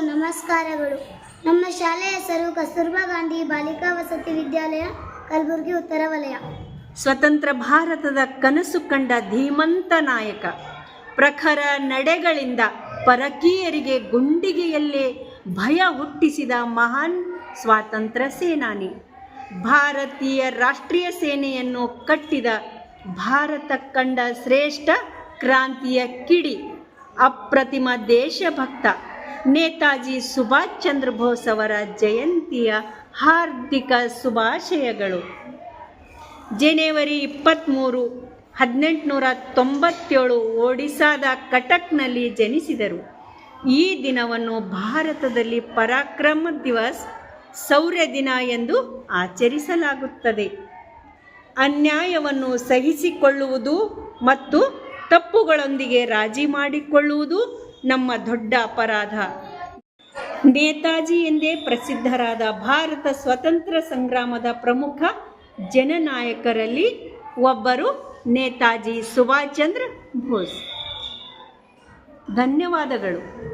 ನಮಸ್ಕಾರಗಳು. ನಮ್ಮ ಶಾಲೆಯ ಹೆಸರು ಕಸ್ತೂರ್ಬಾ ಗಾಂಧಿ ಬಾಲಿಕಾ ವಸತಿ ವಿದ್ಯಾಲಯ, ಕಲಬುರಗಿ, ಉತ್ತರ ವಲಯ. ಸ್ವತಂತ್ರ ಭಾರತದ ಕನಸು ಕಂಡ ಧೀಮಂತ ನಾಯಕ. ಪ್ರಖರ ನಡೆಗಳಿಂದ ಪರಕೀಯರಿಗೆ ಗುಂಡಿಗೆಯಲ್ಲೇ ಭಯ ಹುಟ್ಟಿಸಿದ ಮಹಾನ್ ಸ್ವಾತಂತ್ರ್ಯ ಸೇನಾನಿ. ಭಾರತೀಯ ರಾಷ್ಟ್ರೀಯ ಸೇನೆಯನ್ನು ಕಟ್ಟಿದ ಭಾರತ ಕಂಡ ಶ್ರೇಷ್ಠ ಕ್ರಾಂತಿಯ ಕಿಡಿ, ಅಪ್ರತಿಮ ದೇಶಭಕ್ತ. ನೇತಾಜಿ ಸುಭಾಷ್ ಚಂದ್ರ ಬೋಸ್ ಅವರ ಜಯಂತಿಯ ಹಾರ್ದಿಕ ಶುಭಾಶಯಗಳು. ಜನವರಿ ಇಪ್ಪತ್ತ್ಮೂರು ಹದಿನೆಂಟುನೂರ ತೊಂಬತ್ತೇಳು ಒಡಿಸಾದ ಕಟಕ್ನಲ್ಲಿ ಜನಿಸಿದರು. ಈ ದಿನವನ್ನು ಭಾರತದಲ್ಲಿ ಪರಾಕ್ರಮ ದಿವಸ್, ಸೌರ್ಯ ದಿನ ಎಂದು ಆಚರಿಸಲಾಗುತ್ತದೆ. ಅನ್ಯಾಯವನ್ನು ಸಹಿಸಿಕೊಳ್ಳುವುದು ಮತ್ತು ತಪ್ಪುಗಳೊಂದಿಗೆ ರಾಜಿ ಮಾಡಿಕೊಳ್ಳುವುದು ನಮ್ಮ ದೊಡ್ಡ ಅಪರಾಧ. ನೇತಾಜಿ ಎಂದೇ ಪ್ರಸಿದ್ಧರಾದ ಭಾರತ ಸ್ವತಂತ್ರ ಸಂಗ್ರಾಮದ ಪ್ರಮುಖ ಜನನಾಯಕರಲ್ಲಿ ಒಬ್ಬರು ನೇತಾಜಿ ಸುಭಾಷ್ ಚಂದ್ರ ಬೋಸ್. ಧನ್ಯವಾದಗಳು.